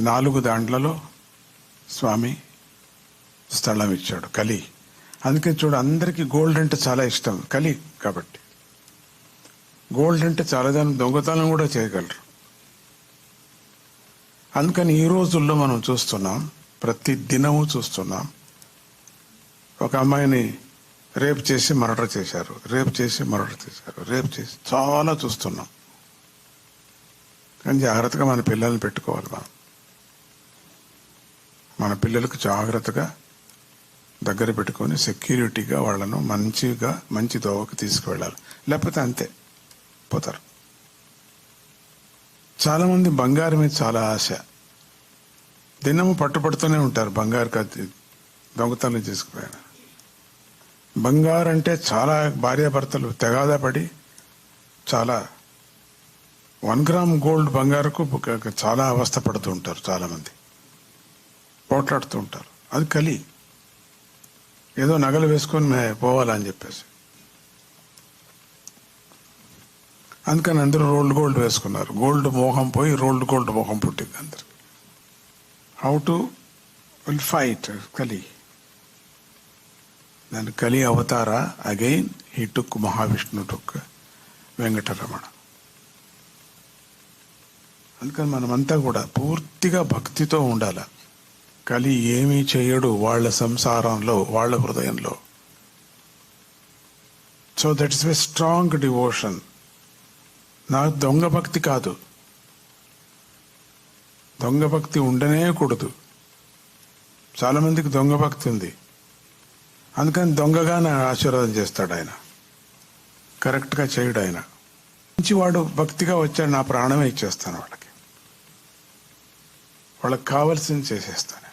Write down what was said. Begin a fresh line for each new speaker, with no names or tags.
నాలుగు దాంట్లలో స్వామి స్థలం ఇచ్చాడు కలి. అందుకే చూడు అందరికీ గోల్డ్ అంటే చాలా ఇష్టం కలి కాబట్టి. గోల్డ్ అంటే చాలా దాని దొంగతనం కూడా చేయగలరు. అందుకని ఈ రోజుల్లో మనం చూస్తున్నాం ప్రతి దినము చూస్తున్నాం ఒక అమ్మాయిని రేప్ చేసి మర్డర్ చేశారు రేప్ చేసి మర్డర్ చేశారు రేప్ చేసి చాలా చూస్తున్నాం. కానీ జాగ్రత్తగా మన పిల్లల్ని పెట్టుకోవాలి మనం. మన పిల్లలకు జాగ్రత్తగా దగ్గర పెట్టుకొని సెక్యూరిటీగా వాళ్ళను మంచిగా మంచి దోవకు తీసుకువెళ్ళాలి. లేకపోతే అంతే పోతారు. చాలామంది బంగారం మీద చాలా ఆశ. దినము పట్టుపడుతూనే ఉంటారు బంగారు కత్తి దొంగతనం చేసుకుపోయాను. బంగారు అంటే చాలా భార్యాభర్తలు తెగాదా పడి చాలా వన్ గ్రామ్ గోల్డ్ బంగారుకు చాలా అవస్థ పడుతూ ఉంటారు చాలామంది. పోట్లాడుతూ ఉంటారు. అది కలి. ఏదో నగలు వేసుకొని మే పోవాలని చెప్పేసి. అందుకని అందరూ రోల్డ్ గోల్డ్ వేసుకున్నారు. గోల్డ్ మోహం పోయి రోల్డ్ గోల్డ్ మోహం పుట్టింది అందరు హౌ టు విల్ ఫైట్ కలి. దాని కలి అవతార again he took Mahavishnu took Venkataramana. అందుకని మనమంతా కూడా పూర్తిగా భక్తితో ఉండాలి? కలి ఏమీ చేయడు వాళ్ళ సంసారంలో వాళ్ళ హృదయంలో. So that is a strong devotion నాకు దొంగ భక్తి కాదు. దొంగ భక్తి ఉండనే కూడదు. చాలామందికి దొంగ భక్తి ఉంది. అందుకని దొంగగానే ఆశీర్వాదం చేస్తాడు ఆయన. కరెక్ట్గా చేయడు ఆయన. మంచివాడు భక్తిగా వచ్చాడు నా ప్రాణమే ఇచ్చేస్తాను వాళ్ళకి. వాళ్ళకి కావలసింది చేసేస్తాను.